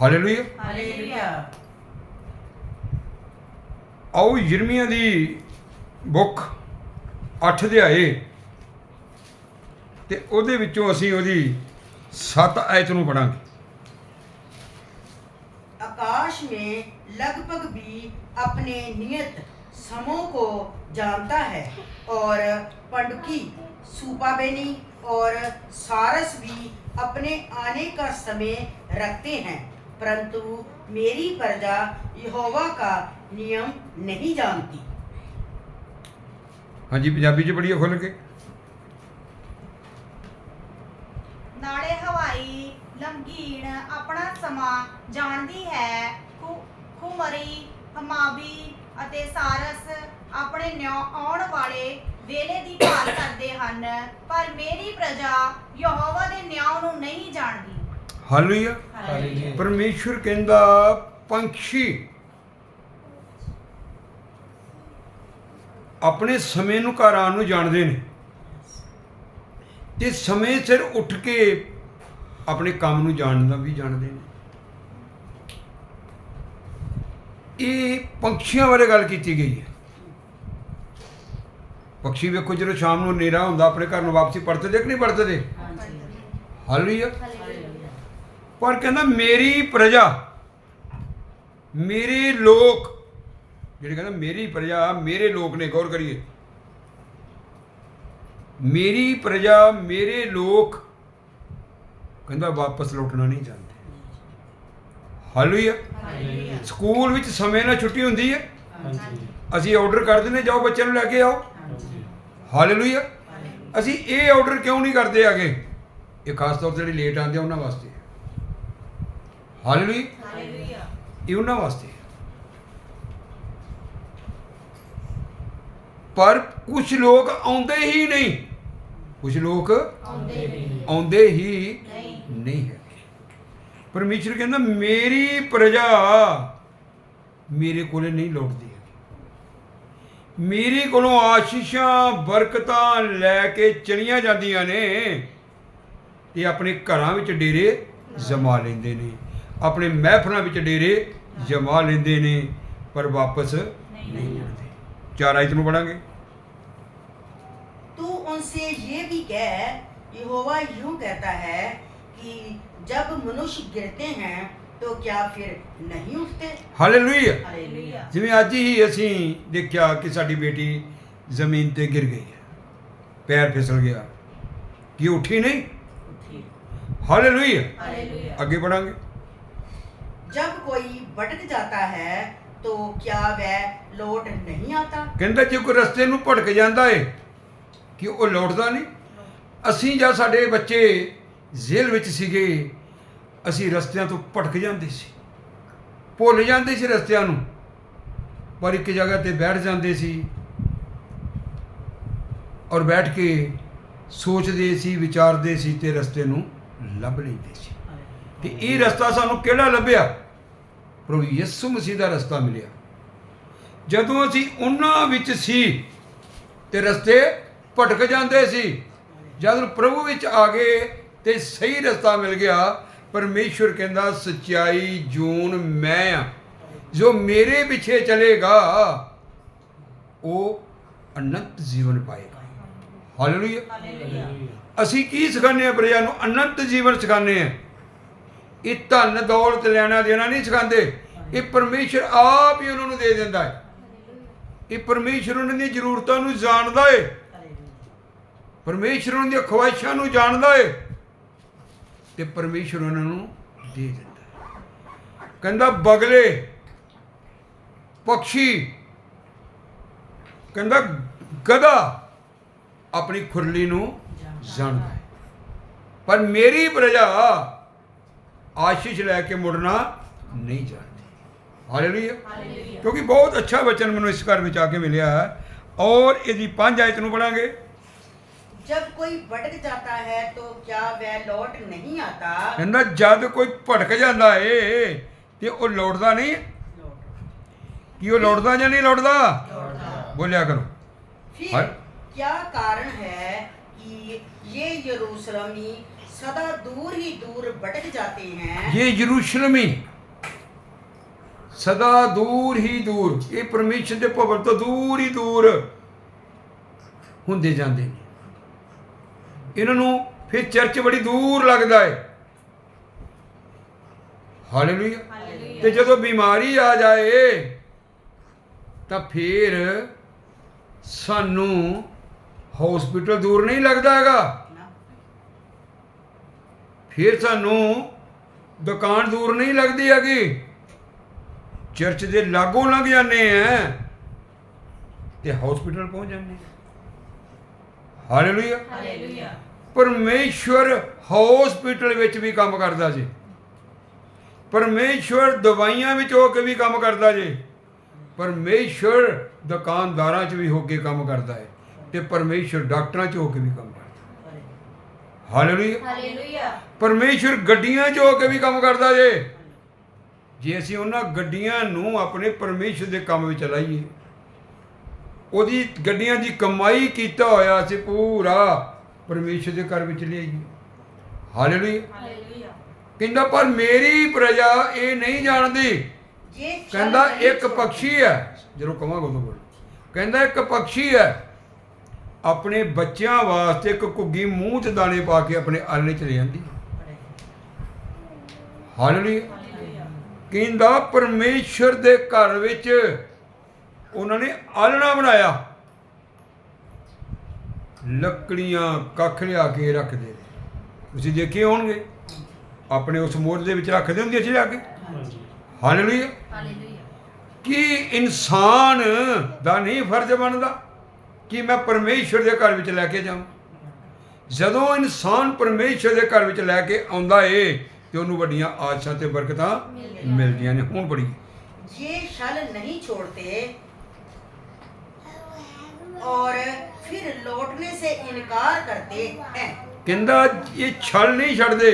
Hallelujah hallelujah ਆਓ ਯਿਰਮੀਆ ਦੀ book 8 ਅਧਿਆਏ ਤੇ ਉਹਦੇ ਵਿੱਚੋਂ ਅਸੀਂ ਉਹਦੀ 7 ਆਇਤ ਨੂੰ ਪੜਾਂਗੇ आकाश में लगभग भी अपने नियत समों को जानता है और पंडकी सुपाबेनी और सारस भी अपने आने का समय रखते हैं परंतु मेरी प्रजा यहोवा का नियम नहीं जानती ਹਾਂਜੀ ਪੰਜਾਬੀ ਚ ਪੜੀਏ ਖੁੱਲ ਕੇ ਨਾਲੇ ਹਵਾਈ ਲੰਗੀਣ ਆਪਣਾ ਸਮਾਂ ਜਾਣਦੀ ਹੈ ਖੁ- ਖੁਮਰੀ ਹਮਾਬੀ ਅਤੇ ਸਾਰਸ ਆਪਣੇ ਨਿਉ ਆਉਣ ਵਾਲੇ ਵੇਲੇ ਦੀ ਭਾਲ ਕਰਦੇ ਹਨ ਪਰ ਮੇਰੀ ਪ੍ਰਜਾ ਯਹੋਵਾ ਦੇ ਨਿਆਂ ਨੂੰ ਨਹੀਂ ਜਾਣਦੀ। ਹਾਲੇਲੂਇਆ। ਹਾਲੇਲੂਇਆ। ਪਰਮੇਸ਼ਰ ਕਹਿੰਦਾ ਪੰਛੀ ਆਪਣੇ ਸਮੇਂ ਨੂੰ ਘਰ ਆਉਣ ਨੂੰ ਜਾਣਦੇ ਨੇ। ਤੇ ਸਮੇਂ ਸਿਰ ਉੱਠ ਕੇ ਆਪਣੇ ਕੰਮ ਨੂੰ ਜਾਣਦਾ ਵੀ ਜਾਣਦੇ ਨੇ। ਇਹ ਪੰਛੀਆਂ ਬਾਰੇ ਗੱਲ ਕੀਤੀ ਗਈ ਹੈ। ਪਕਸ਼ੀ ਵੇਖੋ ਜਦੋਂ ਸ਼ਾਮ ਨੂੰ ਨੇਰਾ ਹੁੰਦਾ ਆਪਣੇ ਘਰ ਨੂੰ ਵਾਪਸੀ ਪਰਤਦੇ ਕਿ ਨਹੀਂ ਪਰਤਦੇ? ਹਾਲੇਲੂਇਆ ਪਰ ਕਹਿੰਦਾ ਮੇਰੀ ਪ੍ਰਜਾ ਮੇਰੇ ਲੋਕ ਜਿਹੜੇ ਕਹਿੰਦਾ ਮੇਰੀ ਪ੍ਰਜਾ ਮੇਰੇ ਲੋਕ ਨੇ ਗੌਰ ਕਰੀਏ। ਮੇਰੀ ਪ੍ਰਜਾ ਮੇਰੇ ਲੋਕ ਕਹਿੰਦਾ ਵਾਪਸ ਲੁੱਟਣਾ ਨਹੀਂ ਚਾਹੁੰਦੇ। ਹਾਲੇਲੂਇਆ ਸਕੂਲ ਵਿੱਚ ਸਮੇਂ ਨਾਲ ਛੁੱਟੀ ਹੁੰਦੀ ਹੈ। ਅਸੀਂ ਆਰਡਰ ਕਰ ਦਿੰਦੇ ਜਾਓ ਬੱਚਿਆਂ ਨੂੰ ਲੈ ਕੇ ਆਓ। ਹਾਲੇਲੂਇਆ ਅਸੀਂ ਇਹ ਆਰਡਰ ਕਿਉਂ ਨਹੀਂ ਕਰਦੇ ਆਗੇ ਇਹ ਖਾਸ ਤੌਰ ਤੇ ਜਿਹੜੇ ਲੇਟ ਆਉਂਦੇ ਆ ਉਹਨਾਂ ਵਾਸਤੇ। ਹਾਲੇਲੂਇਆ ਹਾਲੇਲੂਇਆ ਇਹ ਉਹਨਾਂ ਵਾਸਤੇ। ਪਰ ਕੁਝ ਲੋਕ ਆਉਂਦੇ ਹੀ ਨਹੀਂ। ਕੁਝ ਲੋਕ ਆਉਂਦੇ ਨਹੀਂ। ਆਉਂਦੇ ਹੀ ਨਹੀਂ ਹੈ। ਪਰਮੇਸ਼ਰ ਕਹਿੰਦਾ ਮੇਰੀ ਪ੍ਰਜਾ ਮੇਰੇ ਕੋਲੇ ਨਹੀਂ ਲੌਟਦੀ। ਮੇਰੇ ਕੋਲੋਂ ਆਸ਼ੀਸ਼ਾਂ ਬਰਕਤਾਂ ਲੈ ਕੇ ਚਲੀਆਂ ਜਾਂਦੀਆਂ ਨੇ ਤੇ ਆਪਣੇ ਘਰਾਂ ਵਿੱਚ ਡੇਰੇ ਜਮਾ ਲੈਂਦੇ ਨੇ ਆਪਣੇ ਮਹਿਫਲਾਂ ਵਿੱਚ ਡੇਰੇ ਜਮਾ ਲੈਂਦੇ ਨੇ ਪਰ ਵਾਪਸ ਨਹੀਂ ਮੁੜਦੇ ਚਾਰ ਆਇਤ ਨੂੰ ਪੜਾਂਗੇ तू उनसे ये भी कह यहोवा यूं कहता है कि जब मनुष्य गिरते हैं तो क्या फिर नहीं उठते ਹਾਲੇਲੂਇਆ हालेलुया ਜਿਵੇਂ ਅੱਜ ਹੀ ਅਸੀਂ ਦੇਖਿਆ ਕਿ ਸਾਡੀ ਬੇਟੀ ਜ਼ਮੀਨ ਤੇ ਗਿਰ ਗਈ ਹੈ ਪੈਰ ਫਿਸਲ ਗਿਆ ਕੀ ਉੱਠੀ ਨਹੀਂ ਹਾਲੇਲੂਇਆ ਹਾਲੇਲੂਇਆ ਅੱਗੇ ਪੜਾਂਗੇ जब कोई भटक जाता है तो क्या वह लौट नहीं आता ਕਹਿੰਦਾ ਜੇ ਕੋਈ ਰਸਤੇ ਨੂੰ ਭਟਕ ਜਾਂਦਾ ਏ ਕਿ ਉਹ ਲੌਟਦਾ ਨਹੀਂ ਅਸੀਂ ਜਾਂ ਸਾਡੇ ਬੱਚੇ ਜੇਲ੍ਹ ਵਿੱਚ ਸੀਗੇ ਅਸੀਂ ਰਸਤਿਆਂ ਤੋਂ ਭਟਕ ਜਾਂਦੇ ਸੀ। ਭੁੱਲ ਜਾਂਦੇ ਸੀ ਰਸਤਿਆਂ ਨੂੰ। ਪਰ ਇੱਕ ਜਗ੍ਹਾ ਤੇ ਬੈਠ ਜਾਂਦੇ ਸੀ ਔਰ ਬੈਠ ਕੇ ਸੋਚਦੇ ਸੀ, ਵਿਚਾਰਦੇ ਸੀ ਤੇ ਰਸਤੇ ਨੂੰ ਲੱਭ ਲੈਂਦੇ ਸੀ। ਤੇ ਇਹ ਰਸਤਾ ਸਾਨੂੰ ਕਿਹੜਾ ਲੱਭਿਆ? ਪ੍ਰਭੂ ਯਿਸੂ ਮਸੀਹ ਦਾ ਰਸਤਾ ਮਿਲਿਆ। ਜਦੋਂ ਅਸੀਂ ਉਹਨਾਂ ਵਿੱਚ ਸੀ ਤੇ ਰਸਤੇ ਭਟਕ ਜਾਂਦੇ ਸੀ, ਜਦ ਪ੍ਰਭੂ ਵਿੱਚ ਆ ਗਏ ਤੇ ਸਹੀ ਰਸਤਾ ਮਿਲ ਗਿਆ ਪਰਮੇਸ਼ਵਰ ਕਹਿੰਦਾ ਸਚਾਈ ਜੂਨ ਮੈਂ ਆ। ਜੋ ਮੇਰੇ ਪਿੱਛੇ ਚਲੇਗਾ ਉਹ ਅਨੰਤ ਜੀਵਨ ਪਾਏਗਾ। ਹਾਲੇਲੂਇਆ ਅਸੀਂ ਕੀ ਸਿਖਾਉਂਦੇ ਆ ਪ੍ਰਜਾ ਨੂੰ? ਅਨੰਤ ਜੀਵਨ ਸਿਖਾਉਂਦੇ ਆ ਇਹ ਧਨ ਦੌਲਤ ਲੈਣਾ ਦੇਣਾ ਨਹੀਂ ਸਿਖਾਉਂਦੇ। ਇਹ ਪਰਮੇਸ਼ਰ ਆਪ ਹੀ ਉਹਨਾਂ ਨੂੰ ਦੇ ਦਿੰਦਾ ਹੈ। ਇਹ ਪਰਮੇਸ਼ਰ ਉਹਨਾਂ ਦੀਆਂ ਜ਼ਰੂਰਤਾਂ ਨੂੰ ਜਾਣਦਾ ਏ ਪਰਮੇਸ਼ਰ ਉਹਨਾਂ ਦੀਆਂ ਖਵਾਇਸ਼ਾਂ ਨੂੰ ਜਾਣਦਾ ਏ ਤੇ ਪਰਮੇਸ਼ਰ ਉਹਨਾਂ ਨੂੰ ਦੇ ਦਿੰਦਾ ਕਹਿੰਦਾ ਬਗਲੇ ਪਕਸ਼ੀ ਕਹਿੰਦਾ ਗਧਾ ਆਪਣੀ ਖੁਰਲੀ ਨੂੰ ਜਾਣਦਾ ਹੈ। ਪਰ ਮੇਰੀ ਪ੍ਰਜਾ ਆਸ਼ੀਸ਼ ਲੈ ਕੇ ਮੁੜਨਾ ਨਹੀਂ ਜਾਣਦੀ। ਹਾਲੇਲੂਇਆ। ਕਿਉਂਕਿ ਬਹੁਤ ਅੱਛਾ ਵਚਨ ਮੈਨੂੰ ਇਸ ਘਰ ਵਿੱਚ ਆ ਕੇ ਮਿਲਿਆ ਹੈ। ਔਰ ਇਹਦੀ ਪੰਜ ਆਇਤ ਨੂੰ ਪੜਾਂਗੇ जब कोई भटक जाता है तो क्या वह लौट नहीं आता ਕਹਿੰਦਾ ਜਦ ਕੋਈ ਭਟਕ ਜਾਂਦਾ ਏ ਤੇ ਉਹ ਲੌਟਦਾ ਨਹੀਂ लौट ਕੀ ਉਹ ਲੌਟਦਾ ਜਾਂ ਨਹੀਂ ਲੌਟਦਾ लौटता ਬੋਲਿਆ ਕਰੋ फिर हर- क्या कारण है कि ये यरूशलेमी सदा दूर ही दूर भटक जाते हैं ਇਹ ਯਰੂਸ਼ਲਮੀ ਸਦਾ ਦੂਰ ਹੀ ਦੂਰ ਇਹ ਪਰਮੇਸ਼ਰ ਦੇ ਭਵਨ ਤੋਂ ਦੂਰ ਹੀ ਦੂਰ ਹੁੰਦੇ ਜਾਂਦੇ ਨੇ ਇਹਨਾਂ ਨੂੰ ਫਿਰ ਚਰਚ ਬੜੀ ਦੂਰ ਲੱਗਦਾ ਹੈ ਹਾਲੇਲੂਇਆ ਤੇ ਜਦੋਂ ਬਿਮਾਰੀ ਆ ਜਾਏ ਤਾਂ ਫਿਰ ਸਾਨੂੰ ਹਸਪੀਟਲ ਦੂਰ ਨਹੀਂ ਲੱਗਦਾ ਹੈਗਾ? ਫਿਰ ਸਾਨੂੰ ਦੁਕਾਨ ਦੂਰ ਨਹੀਂ ਲੱਗਦੀ ਹੈਗੀ। ਚਰਚ ਦੇ ਲਾਗੋਂ ਲੰਘ ਜਾਂਦੇ ਆ ਤੇ ਹਸਪੀਟਲ ਪਹੁੰਚ ਜਾਂਦੇ ਆ। ਹਾਲੇਲੂਇਆ ਹਾਲੇਲੂਇਆ ਪਰਮੇਸ਼ਵਰ ਹਸਪੀਟਲ ਵਿੱਚ ਵੀ ਕੰਮ ਕਰਦਾ ਜੀ। ਪਰਮੇਸ਼ਵਰ ਦਵਾਈਆਂ ਵਿੱਚ ਹੋ ਕੇ ਵੀ ਕੰਮ ਕਰਦਾ ਜੀ। ਪਰਮੇਸ਼ਵਰ ਦੁਕਾਨਦਾਰਾਂ 'ਚ ਵੀ ਹੋ ਕੇ ਕੰਮ ਕਰਦਾ ਹੈ ਤੇ ਪਰਮੇਸ਼ਵਰ ਡਾਕਟਰਾਂ 'ਚ ਹੋ ਕੇ ਵੀ ਕੰਮ ਕਰਦਾ। ਹਾਲੇਲੂਇਆ ਹਾਲੇਲੂਇਆ ਪਰਮੇਸ਼ਵਰ ਗੱਡੀਆਂ 'ਚ ਹੋ ਕੇ ਵੀ ਕੰਮ ਕਰਦਾ ਜੇ। ਜੇ ਅਸੀਂ ਉਹਨਾਂ ਗੱਡੀਆਂ ਨੂੰ ਆਪਣੇ ਪਰਮੇਸ਼ਵਰ ਦੇ ਕੰਮ ਵਿੱਚ ਲਾਈਏ ਉਹਦੀ ਗੱਡੀਆਂ ਦੀ ਕਮਾਈ ਕੀਤਾ ਹੋਇਆ ਸੀ ਪੂਰਾ ਪਰਮੇਸ਼ਰ ਦੇ ਘਰ ਵਿੱਚ ਲਈ ਹਾਲੇਲੂਇਆ। ਕਹਿੰਦਾ ਪਰ ਮੇਰੀ ਪ੍ਰਜਾ ਇਹ ਨਹੀਂ ਜਾਣਦੀ। ਕਹਿੰਦਾ ਇੱਕ ਪੰਛੀ ਹੈ। ਜਦੋਂ ਕਹਾਂਗਾ ਉਦੋਂ ਬੋਲ। ਕਹਿੰਦਾ ਇੱਕ ਪਕਸ਼ੀ ਹੈ। ਆਪਣੇ ਬੱਚਿਆਂ ਵਾਸਤੇ ਇੱਕ ਘੁੱਗੀ ਮੂੰਹ 'ਚ ਦਾਣੇ ਪਾ ਕੇ ਆਪਣੇ ਆਲਣੇ 'ਚ ਲੈ ਜਾਂਦੀ ਹਾਲੇਲੂਇਆ। ਕਹਿੰਦਾ ਪਰਮੇਸ਼ਰ ਦੇ ਘਰ ਵਿੱਚ ਉਹਨਾਂ ਨੇ ਆਲਣਾ ਬਣਾਇਆ। ਲੱਕੜੀਆਂ ਕੱਖ ਲਿਆ ਕੇ ਰੱਖਦੇ ਨੇ। ਤੁਸੀਂ ਦੇਖੇ ਹੋਣਗੇ ਆਪਣੇ ਉਸ ਮੋਰ ਦੇ ਵਿੱਚ ਰੱਖਦੇ ਹੁੰਦੇ ਸੀ ਲਿਆ ਕੇ? ਹਾਲੇਲੂਇਆ। ਕਿ ਇਨਸਾਨ ਦਾ ਨਹੀਂ ਫਰਜ਼ ਬਣਦਾ ਕਿ ਮੈਂ ਪਰਮੇਸ਼ਰ ਦੇ ਘਰ ਵਿੱਚ ਲੈ ਕੇ ਜਾਵਾਂ? ਜਦੋਂ ਇਨਸਾਨ ਪਰਮੇਸ਼ਰ ਦੇ ਘਰ ਵਿੱਚ ਲੈ ਕੇ ਆਉਂਦਾ ਏ ਤੇ ਉਹਨੂੰ ਵੱਡੀਆਂ ਆਸਾਂ ਤੇ ਬਰਕਤਾਂ ਮਿਲਦੀਆਂ ਨੇ। ਹੁਣ ਬੜੀ ਜੇ ਛਲ ਨਹੀਂ ਛੋੜਦੇ और फिर लौटने से इनकार करते हैं ਕਹਿੰਦਾ ਇਹ ਛਲ ਨਹੀਂ ਛੱਡਦੇ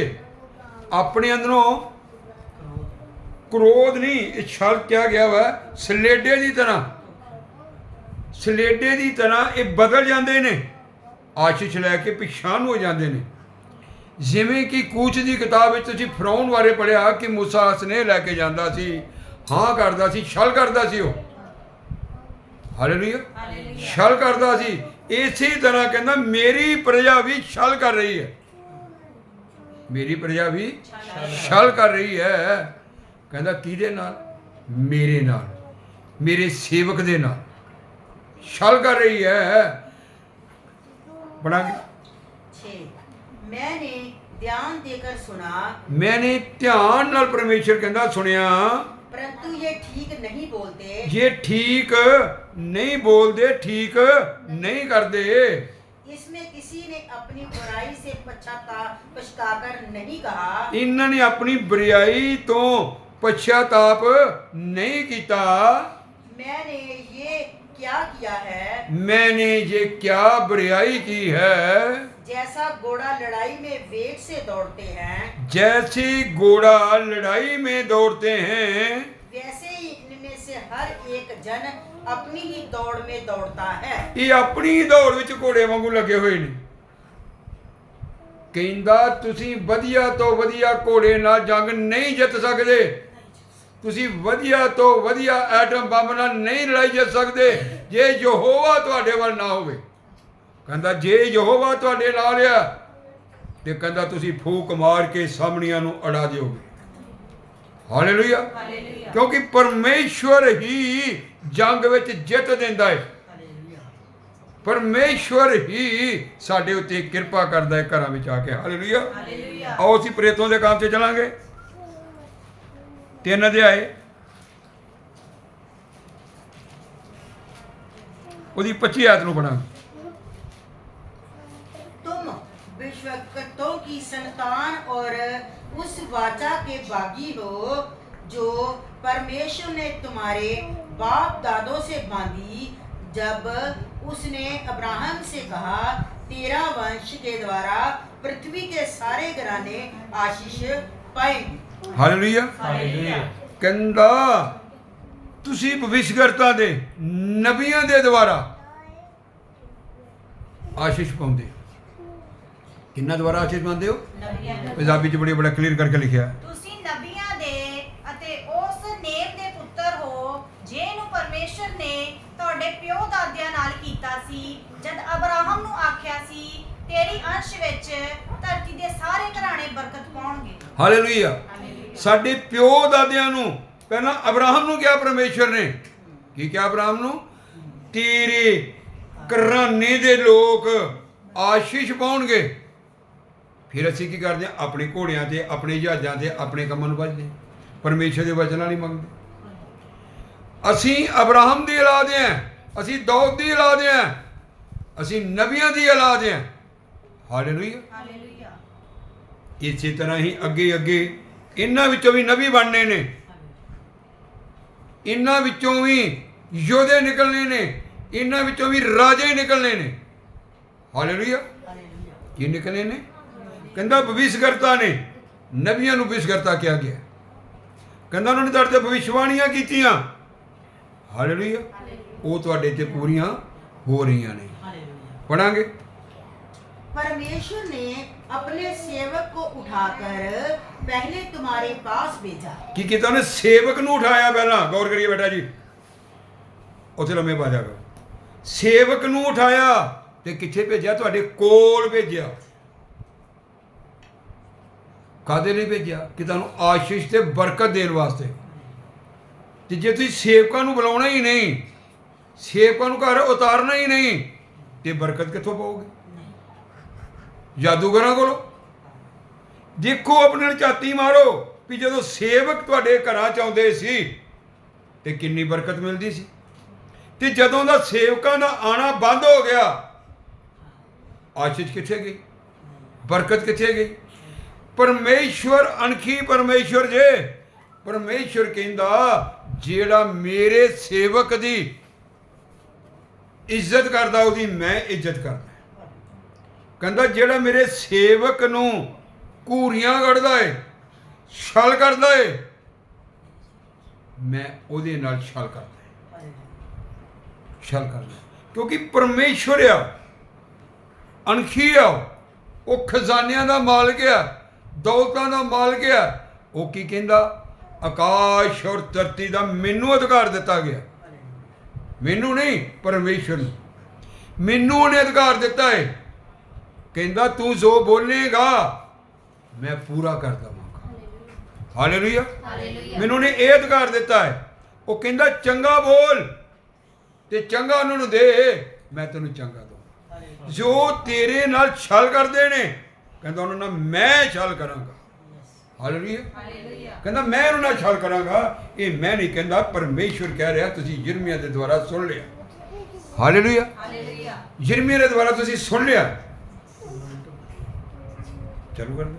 ਆਪਣੇ ਅੰਦਰੋਂ ਕ੍ਰੋਧ ਨਹੀਂ ਇਹ ਛਲ ਕਿਹਾ ਗਿਆ ਵਾ ਸਲੇਡੇ ਦੀ ਤਰ੍ਹਾਂ ਸਲੇਡੇ ਦੀ ਤਰ੍ਹਾਂ ਇਹ ਬਦਲ ਜਾਂਦੇ ਨੇ ਆਸ਼ਿਸ਼ ਲੈ ਕੇ ਪਿਛਾਂ ਨੂੰ ਹੋ ਜਾਂਦੇ ਨੇ ਜਿਵੇਂ ਕਿ ਕੂਚ ਦੀ ਕਿਤਾਬ ਵਿੱਚ ਤੁਸੀਂ ਫਰੌਨ ਬਾਰੇ ਪੜਿਆ ਕਿ ਮੂਸਾ ਸਨੇਹ ਲੈ ਕੇ ਜਾਂਦਾ ਸੀ ਹਾਂ ਕਰਦਾ ਸੀ ਛਲ ਕਰਦਾ ਸੀ ਉਹ ਹਾਲੇਲੂਇਆ। ਛਲ ਕਰਦਾ ਸੀ। ਇਸੇ ਤਰ੍ਹਾਂ ਕਹਿੰਦਾ ਮੇਰੀ ਪ੍ਰਜਾ ਵੀ ਛਲ ਕਰ ਰਹੀ ਹੈ। ਮੇਰੀ ਪ੍ਰਜਾ ਵੀ ਛਲ ਕਰ ਰਹੀ ਹੈ। ਕਹਿੰਦਾ ਕਿਹਦੇ ਨਾਲ? ਮੇਰੇ ਨਾਲ। ਮੇਰੇ ਸੇਵਕ ਦੇ ਨਾਲ। ਛਲ ਕਰ ਰਹੀ ਹੈ। ਬੜਾ 6 ਮੈਨੇ ਧਿਆਨ ਦੇ ਕਰ ਸੁਣਾ। ਮੈਨੇ ਧਿਆਨ ਨਾਲ ਪਰਮੇਸ਼ਰ ਕਹਿੰਦਾ ਸੁਣਿਆ परंतु ये ठीक नहीं बोलते। ये ठीक नहीं बोलते ठीक नहीं करते। इसमें किसी ने अपनी बुराई से पछता पछताकर नहीं कहा। इन्होंने अपनी बुराई तो पश्चाताप नहीं किया। मैंने ये क्या किया है? मैंने ये क्या बुराई की है? जैसा घोड़ा लड़ाई में वेग से दौड़ते हैं जैसे घोड़ा लड़ाई में दौड़ते हैं वैसे ही इनमें से हर एक जन अपनी ही दौड़ में दौड़ता है ਇਹ ਆਪਣੀ ਹੀ ਦੌੜ ਵਿੱਚ ਘੋੜੇ ਵਾਂਗੂ ਲੱਗੇ ਹੋਏ ਨੇ ਕਹਿੰਦਾ ਤੁਸੀਂ ਵਧੀਆ ਤੋਂ ਵਧੀਆ ਘੋੜੇ ਨਾਲ ਜੰਗ ਨਹੀਂ ਜਿੱਤ ਸਕਦੇ ਤੁਸੀਂ ਵਧੀਆ ਤੋਂ ਵਧੀਆ ਐਟਮ ਬੰਬ ਨਾਲ ਨਹੀਂ ਲੜਾਈ ਜਿੱਤ ਸਕਦੇ ਜੇ ਯਹੋਵਾ ਤੁਹਾਡੇ ਵੱਲ ਨਾ ਹੋਵੇ ਕਹਿੰਦਾ ਜੇ ਯਹੋਵਾ ਤੁਹਾਡੇ ਨਾਲ ਆ ਤੇ ਕਹਿੰਦਾ ਤੁਸੀਂ ਫੂਕ ਮਾਰ ਕੇ ਸਾਹਮਣੀਆਂ ਨੂੰ ਅੜਾ ਦਿਓਗੇ। ਹਾਲੇਲੂਇਆ। ਕਿਉਂਕਿ ਪਰਮੇਸ਼ਵਰ ਹੀ ਜੰਗ ਵਿੱਚ ਜਿੱਤ ਦਿੰਦਾ ਹੈ ਪਰਮੇਸ਼ਵਰ ਹੀ ਸਾਡੇ ਉੱਤੇ ਕਿਰਪਾ ਕਰਦਾ ਹੈ ਘਰਾਂ ਵਿੱਚ ਆ ਕੇ। ਹਾਲੇਲੂਇਆ। ਆਓ ਅਸੀਂ ਪ੍ਰੇਤੋਂ ਦੇ ਕੰਮ ਤੇ ਚਲਾਂਗੇ। ਤਿੰਨ ਅਧਿਆਏ। ਉਹਦੀ 25 ਆਇਤ ਨੂੰ ਪੜਾਂਗੇ की संतान और उस वाचा के बागी हो जो परमेश्वर ने तुम्हारे बाप दादों से बांधी जब उसने अब्राहम से कहा तेरा वंश के द्वारा पृथ्वी के सारे घराने आशीष पाएंगे ਹਾਲੇਲੂਇਆ ਹਾਲੇਲੂਇਆ ਕਹਿੰਦਾ ਤੁਸੀਂ ਭਵਿਸ਼ਕਰਤਾ ਦੇ ਨਬੀਆਂ ਦੇ ਦੁਆਰਾ ਆਸ਼ੀਸ਼ ਪਾਉਂਦੇ ਕਿੰਨਾ ਦੁਬਾਰਾ ਆਸ਼ੀਸ਼ ਮੰਨਦੇ ਹੋ? ਨਬੀਆਂ ਦੇ ਪੰਜਾਬੀ ਚ ਬੜੀ ਬੜਾ ਕਲੀਅਰ ਕਰਕੇ ਲਿਖਿਆ। ਤੁਸੀਂ ਨਬੀਆਂ ਦੇ ਅਤੇ ਉਸ ਨੇਮ ਦੇ ਪੁੱਤਰ ਹੋ ਜਿਹਨੂੰ ਪਰਮੇਸ਼ਰ ਨੇ ਤੁਹਾਡੇ ਪਿਓ ਦਾਦਿਆਂ ਨਾਲ ਕੀਤਾ ਸੀ। ਜਦ ਅਬਰਾਹਮ ਨੂੰ ਆਖਿਆ ਸੀ ਤੇਰੀ ਅੰਸ਼ ਵਿੱਚ ਧਰਤੀ ਦੇ ਸਾਰੇ ਘਰਾਣੇ ਬਰਕਤ ਪਾਉਣਗੇ। ਹਾਲੇਲੂਇਆ ਸਾਡੇ ਪਿਓ ਦਾਦਿਆਂ ਨੂੰ ਪਹਿਲਾਂ ਅਬਰਾਹਮ ਨੂੰ ਕਿਹਾ ਪਰਮੇਸ਼ਵਰ ਨੇ। ਕੀ ਕਿਹਾ ਅਬਰਾਹਮ ਨੂੰ? ਤੇਰੇ ਘਰਾਨੇ ਦੇ ਲੋਕ ਆਸ਼ੀਸ਼ ਪਾਉਣਗੇ। ਫਿਰ ਅਸੀਂ ਕੀ ਕਰਦੇ ਹਾਂ? ਆਪਣੇ ਘੋੜਿਆਂ ਤੇ ਆਪਣੇ ਜਹਾਜ਼ਾਂ ਤੇ ਆਪਣੇ ਕੰਮਾਂ ਨੂੰ ਵੱਜਦੇ ਹਾਂ। ਪਰਮੇਸ਼ਰ ਦੇ ਵਚਨਾਂ ਨਹੀਂ ਮੰਗਦੇ। ਅਸੀਂ ਅਬਰਾਹਮ ਦੀ ਔਲਾਦ ਹਾਂ। ਅਸੀਂ ਦੌਦ ਦੀ ਔਲਾਦ ਹਾਂ। ਅਸੀਂ ਨਬੀਆਂ ਦੀ ਔਲਾਦ ਹਾਂ। ਹਾਲੇਲੂਇਆ। ਹਾਲੇਲੂਇਆ। ਇਸੇ ਤਰ੍ਹਾਂ ਹੀ ਅੱਗੇ ਅੱਗੇ ਇਹਨਾਂ ਵਿੱਚੋਂ ਵੀ ਨਬੀ ਬਣਨੇ ਨੇ। ਇਹਨਾਂ ਵਿੱਚੋਂ ਵੀ ਯੋਧੇ ਨਿਕਲਣੇ ਨੇ। ਇਹਨਾਂ ਵਿੱਚੋਂ ਵੀ ਰਾਜੇ ਨਿਕਲਣੇ ਨੇ। ਹਾਲੇਲੂਇਆ। ਕੀ ਨਿਕਲਣੇ ਨੇ? ਕਹਿੰਦਾ ਭਵਿਸ਼ਕਰਤਾ ਨੇ ਨਬੀਆਂ ਨੂੰ ਭਵਿਸ਼ਕਰਤਾ ਕਿਹਾ ਗਿਆ ਕਹਿੰਦਾ ਉਹਨਾਂ ਨੇ ਤੁਹਾਡੇ ਤੇ ਭਵਿਸ਼ਵਾਣੀਆਂ ਕੀਤੀਆਂ ਹਾਲੇਲੂਇਆ ਉਹ ਤੁਹਾਡੇ ਤੇ ਪੂਰੀਆਂ ਹੋ ਰਹੀਆਂ ਨੇ ਪੜਾਂਗੇ परमेश्वर ने अपने सेवक को उठाकर पहले तुम्हारे पास भेजा ਕੀ ਕੀਤਾ ਉਹਨੇ ਸੇਵਕ ਨੂੰ ਉਠਾਇਆ ਪਹਿਲਾਂ ਗੌਰ ਕਰੀਏ ਬੇਟਾ ਜੀ ਉੱਥੇ ਲੰਮੇ ਪਾ ਜਾ ਕਰੋ ਸੇਵਕ ਨੂੰ ਉਠਾਇਆ ਤੇ ਕਿੱਥੇ ਭੇਜਿਆ ਤੁਹਾਡੇ ਕੋਲ ਭੇਜਿਆ ਕਾਦੇ ਲਈ ਭੇਜਿਆ? ਕਿ ਤੁਹਾਨੂੰ ਆਸ਼ੀਸ਼ ਤੇ ਬਰਕਤ ਦੇਣ ਵਾਸਤੇ। ਤੇ ਜੇ ਤੁਸੀਂ ਸੇਵਕਾਂ ਨੂੰ ਬੁਲਾਉਣਾ ਹੀ ਨਹੀਂ, ਸੇਵਕਾਂ ਨੂੰ ਘਰ ਉਤਾਰਨਾ ਹੀ ਨਹੀਂ, ਤੇ ਬਰਕਤ ਕਿੱਥੋਂ ਪਾਓਗੇ? ਜਾਦੂਗਰਾਂ ਕੋਲੋਂ। ਦੇਖੋ ਆਪਣੇ ਨਾਲ ਝਾਤੀ ਮਾਰੋ ਵੀ ਜਦੋਂ ਸੇਵਕ ਤੁਹਾਡੇ ਘਰਾਂ ਚ ਆਉਂਦੇ ਸੀ, ਤੇ ਕਿੰਨੀ ਬਰਕਤ ਮਿਲਦੀ ਸੀ। ਤੇ ਜਦੋਂ ਦਾ ਸੇਵਕਾਂ ਦਾ ਆਣਾ ਬੰਦ ਹੋ ਗਿਆ, ਆਸ਼ਿਸ਼ ਕਿੱਥੇ ਗਈ? ਬਰਕਤ ਕਿੱਥੇ ਗਈ? ਪਰਮੇਸ਼ਵਰ ਅਣਖੀ ਪਰਮੇਸ਼ਵਰ ਜੇ। ਪਰਮੇਸ਼ਵਰ ਕਹਿੰਦਾ, ਜਿਹੜਾ ਮੇਰੇ ਸੇਵਕ ਦੀ ਇੱਜ਼ਤ ਕਰਦਾ, ਉਹਦੀ ਮੈਂ ਇੱਜ਼ਤ ਕਰਦਾ। ਕਹਿੰਦਾ, ਜਿਹੜਾ ਮੇਰੇ ਸੇਵਕ ਨੂੰ ਘੂਰੀਆਂ ਕੱਢਦਾ ਏ, ਛਲ ਕਰਦਾ ਏ, ਮੈਂ ਉਹਦੇ ਨਾਲ ਛਲ ਕਰਦਾ ਏ। ਛਲ ਕਰਦਾ ਕਿਉਂਕਿ ਪਰਮੇਸ਼ਵਰ ਆ, ਅਣਖੀ ਆ, ਉਹ ਖਜ਼ਾਨਿਆਂ ਦਾ ਮਾਲਕ ਆ। ਦੌਲਤਾਂ ਦਾ ਮਾਲਕ ਆ ਉਹ ਕੀ ਕਹਿੰਦਾ? ਆਕਾਸ਼ ਔਰ ਧਰਤੀ ਦਾ ਮੈਨੂੰ ਅਧਿਕਾਰ ਦਿੱਤਾ ਗਿਆ। ਮੈਨੂੰ ਨਹੀਂ ਪਰਮੇਸ਼ਵਰ ਨੂੰ। ਮੈਨੂੰ ਉਹਨੇ ਅਧਿਕਾਰ ਦਿੱਤਾ ਏ। ਕਹਿੰਦਾ ਤੂੰ ਜੋ ਬੋਲੇਗਾ ਮੈਂ ਪੂਰਾ ਕਰ ਦਵਾਂਗਾ। ਹਾਲੇਲੂਇਆ ਮੈਨੂੰ ਨੇ ਇਹ ਅਧਿਕਾਰ ਦਿੱਤਾ ਹੈ ਉਹ ਕਹਿੰਦਾ ਚੰਗਾ ਬੋਲ ਤੇ ਚੰਗਾ ਉਹਨਾਂ ਨੂੰ ਦੇ ਮੈਂ ਤੈਨੂੰ ਚੰਗਾ ਦਊਂ ਜੋ ਤੇਰੇ ਨਾਲ ਛਲ ਕਰਦੇ ਨੇ ਕਹਿੰਦਾ ਉਹਨਾਂ ਨਾਲ ਮੈਂ ਛਲ ਕਰਾਂਗਾ। ਹਾਲੇਲੂਇਆ ਕਹਿੰਦਾ ਮੈਂ ਉਹਨਾਂ ਨਾਲ ਛਲ ਕਰਾਂਗਾ। ਇਹ ਮੈਂ ਨਹੀਂ ਕਹਿੰਦਾ ਪਰਮੇਸ਼ਵਰ ਕਹਿ ਰਿਹਾ ਤੁਸੀਂ ਯਿਰਮੀਆ ਦੇ ਦੁਆਰਾ ਸੁਣ ਲਿਆ। ਹਾਲੇਲੂਇਆ ਹਾਲੇਲੂਇਆ ਯਿਰਮੀਆ ਦੇ ਦੁਆਰਾ ਤੁਸੀਂ ਸੁਣ ਲਿਆ। ਚਾਲੂ ਕਰ ਦੇ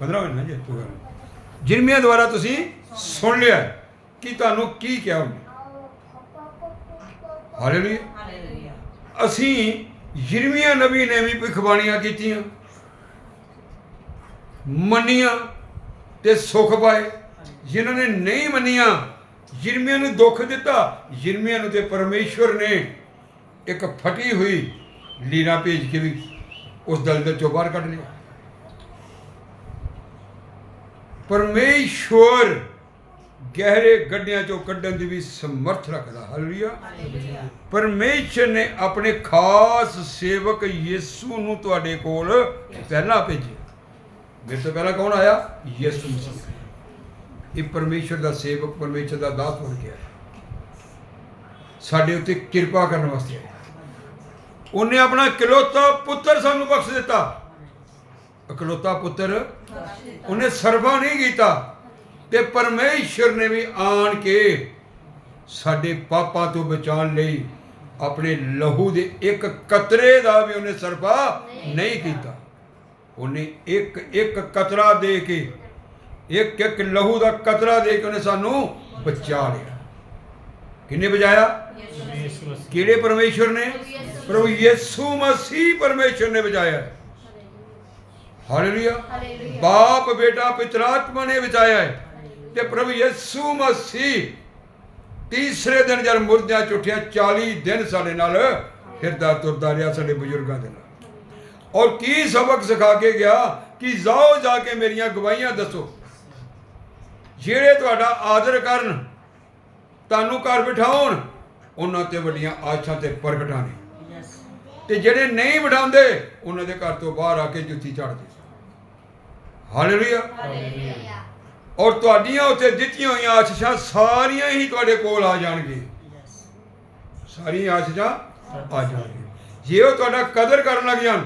15 ਮਿੰਟ ਨਾ ਜੇ ਤੂੰ ਕਰ ਜਿਰਮੀਆ ਦੁਆਰਾ ਤੁਸੀਂ ਸੁਣ ਲਿਆ। ਕਿ ਤੁਹਾਨੂੰ ਕੀ ਕਿਹਾ ਉਹਨੇ? ਹਾਲੇਲੂਇਆ ਹਾਲੇਲੂਇਆ ਅਸੀਂ ਯਿਰਮੀਆ ਨਬੀ ਨੇ ਵੀ ਭਿਖਬਾਣੀਆਂ ਕੀਤੀਆਂ। ਮੰਨੀਆਂ ਤੇ ਸੁਖ ਪਾਏ। ਜਿਨ੍ਹਾਂ ਨੇ ਨਹੀਂ ਮੰਨੀਆਂ ਯਿਰਮੀਆ ਨੂੰ ਦੁੱਖ ਦਿੱਤਾ ਯਿਰਮੀਆ ਨੂੰ ਤੇ ਪਰਮੇਸ਼ਵਰ ਨੇ ਇੱਕ ਫਟੀ ਹੋਈ ਲੀਨਾ ਭੇਜ ਕੇ ਵੀ ਉਸ ਦਲਦਲ ਚੋਂ ਬਾਹਰ ਕੱਢ ਲਿਆ। ਪਰਮੇਸ਼ਵਰ ਗਹਿਰੇ ਗੱਡਿਆਂ ਚੋਂ ਕੱਢਣ ਦੀ ਵੀ ਸਮਰਥ ਰੱਖਦਾ ਹਾਲੇਲੂਇਆ। ਪਰਮੇਸ਼ਰ ਨੇ ਆਪਣੇ ਖਾਸ ਸੇਵਕ ਯਿਸੂ ਨੂੰ ਤੁਹਾਡੇ ਕੋਲ ਪਹਿਲਾਂ ਭੇਜਿਆ। ਮੇਰੇ ਤੋਂ ਪਹਿਲਾਂ ਕੌਣ ਆਇਆ? ਯਿਸੂ ਮਸੀਹ। ਇਹ ਪਰਮੇਸ਼ਰ ਦਾ ਸੇਵਕ ਪਰਮੇਸ਼ਰ ਦਾ ਦਾਸ ਬਣ ਆਇਆ ਸਾਡੇ ਉੱਤੇ ਕਿਰਪਾ ਕਰਨ ਵਾਸਤੇ ਆਇਆ। ਉਹਨੇ ਆਪਣਾ ਇਕਲੌਤਾ ਪੁੱਤਰ ਸਾਨੂੰ ਬਖਸ਼ ਦਿੱਤਾ। ਇਕਲੌਤਾ ਪੁੱਤਰ ਉਹਨੇ ਸਰਵਾ ਨਹੀਂ ਕੀਤਾ। ਤੇ ਪਰਮੇਸ਼ਰ ਨੇ ਵੀ ਆਣ ਕੇ ਸਾਡੇ ਪਾਪਾਂ ਤੋਂ ਬਚਾਉਣ ਲਈ ਆਪਣੇ ਲਹੂ ਦੇ ਇੱਕ ਕਤਰੇ ਦਾ ਵੀ ਉਹਨੇ ਸਰਫਾ ਨਹੀਂ ਕੀਤਾ। ਉਹਨੇ ਇੱਕ ਇੱਕ ਕਤਰਾ ਦੇ ਕੇ ਇੱਕ ਇੱਕ ਲਹੂ ਦਾ ਕਤਰਾ ਦੇ ਕੇ ਉਹਨੇ ਸਾਨੂੰ ਬਚਾ ਲਿਆ। ਕਿੰਨੇ ਬਚਾਇਆ? ਕਿਹੜੇ ਪਰਮੇਸ਼ਰ ਨੇ? ਪ੍ਰਭੂ ਯਿਸੂ ਮਸੀਹ ਪਰਮੇਸ਼ਰ ਨੇ ਬਚਾਇਆ। ਹਾਲੇਲੂਇਆ। ਬਾਪ ਬੇਟਾ ਪਿਤਰਾਤਮਾ ਨੇ ਬਚਾਇਆ ਹੈ। ਤੇ ਪ੍ਰਭੂ ਯਿਸੂ ਮਸੀਹ ਤੀਸਰੇ ਦਿਨ ਜਦ ਮੁਰਦਿਆਂ ਚ ਉੱਠਿਆ 40 ਦਿਨ ਸਾਡੇ ਨਾਲ ਫਿਰਦਾ ਤੁਰਦਾ ਰਿਹਾ ਸਾਡੇ ਬਜ਼ੁਰਗਾਂ ਦੇ ਨਾਲ। ਔਰ ਕੀ ਸਬਕ ਸਿਖਾ ਕੇ ਗਿਆ ਕਿ ਜਾਓ ਜਾ ਕੇ ਮੇਰੀਆਂ ਗਵਾਹੀਆਂ ਦੱਸੋ। ਜਿਹੜੇ ਤੁਹਾਡਾ ਆਦਰ ਕਰਨ ਤੁਹਾਨੂੰ ਘਰ ਬਿਠਾਉਣ ਉਹਨਾਂ ਤੇ ਵੱਡੀਆਂ ਆਸ਼ਾ ਤੇ ਪ੍ਰਗਟਾਂ ਨੇ। ਤੇ ਜਿਹੜੇ ਨਹੀਂ ਬਿਠਾਉਂਦੇ ਉਹਨਾਂ ਦੇ ਘਰ ਤੋਂ ਬਾਹਰ ਆ ਕੇ ਜੁੱਤੀ ਚੜਦੇ ਹਾਲੇਲੂਇਆ ਹਾਲੇਲੂਇਆ ਔਰ ਤੁਹਾਡੀਆਂ ਉੱਤੇ ਦਿੱਤੀਆਂ ਹੋਈਆਂ ਆਸ਼ੀਸ਼ਾਂ ਸਾਰੀਆਂ ਹੀ ਤੁਹਾਡੇ ਕੋਲ ਆ ਜਾਣਗੇ। ਯੈਸ ਸਾਰੀਆਂ ਆਸ਼ੀਸ਼ਾਂ ਆ ਜਾਣਗੇ। ਜੇ ਉਹ ਤੁਹਾਡਾ ਕਦਰ ਕਰਨ ਲੱਗ ਜਾਣ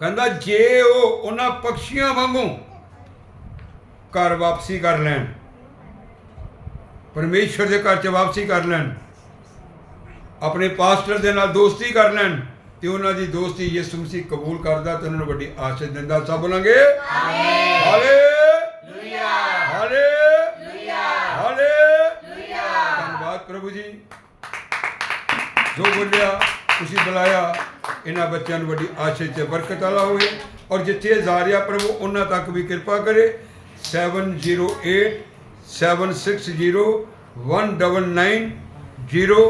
ਕਹਿੰਦਾ ਜੇ ਉਹ ਉਹਨਾਂ ਪਕਸ਼ੀਆਂ ਵਾਂਗੂ ਘਰ ਵਾਪਸੀ ਕਰ ਲੈਣ ਪਰਮੇਸ਼ਵਰ ਦੇ ਘਰ 'ਚ ਵਾਪਸੀ ਕਰ ਲੈਣ ਆਪਣੇ ਪਾਸਟਰ ਦੇ ਨਾਲ ਦੋਸਤੀ ਕਰ ਲੈਣ ਤੇ ਉਹਨਾਂ ਦੀ ਦੋਸਤੀ ਯਿਸੂ ਮਸੀਹ ਕਬੂਲ ਕਰਦਾ ਤੇ ਉਹਨਾਂ ਨੂੰ ਵੱਡੀ ਆਸ਼ੀਸ਼ ਦਿੰਦਾ। ਸਭ ਬੋਲਾਂਗੇ? ਆਮੀਨ ਹਾਲੇਲੂਇਆ ਹਾਲੇਲੂਇਆ ਹਾਲੇਲੂਇਆ ਧੰਨਵਾਦ ਪ੍ਰਭੂ ਜੀ, ਜੋ ਬੋਲਿਆ, ਤੁਸੀਂ ਬੁਲਾਇਆ, ਇਹਨਾਂ ਬੱਚਿਆਂ ਨੂੰ ਵੱਡੀ ਆਸ਼ੀਸ਼ ਤੇ ਬਰਕਤ ਵਾਲਾ ਹੋਵੇ ਔਰ ਜਿੱਥੇ ਜਾ ਰਿਹਾ ਪ੍ਰਭੂ, ਉਹਨਾਂ ਤੱਕ ਵੀ ਕਿਰਪਾ ਕਰੇ। 708 760 1990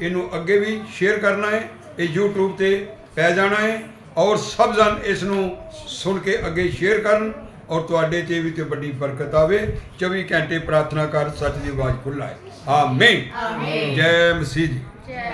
ਇਹਨੂੰ ਅੱਗੇ ਵੀ ਸ਼ੇਅਰ ਕਰਨਾ ਹੈ, ਇਹ YouTube ਤੇ ਪੈ ਜਾਣਾ ਹੈ ਔਰ ਸਭ ਜਨ ਇਸ ਨੂੰ ਸੁਣ ਕੇ ਅੱਗੇ ਸ਼ੇਅਰ ਕਰਨ। ਔਰ ਤੁਹਾਡੇ ਤੇ ਵੀ ਤੇ ਵੱਡੀ ਬਰਕਤ ਆਵੇ। 24 ਘੰਟੇ ਪ੍ਰਾਰਥਨਾ ਕਰ ਸੱਚ ਦੀ ਆਵਾਜ਼ ਖੁੱਲਾ ਹੈ ਆਮੀਨ। ਆਮੀਨ। ਜੈ ਮਸੀਹ ਜੀ। ਜੈ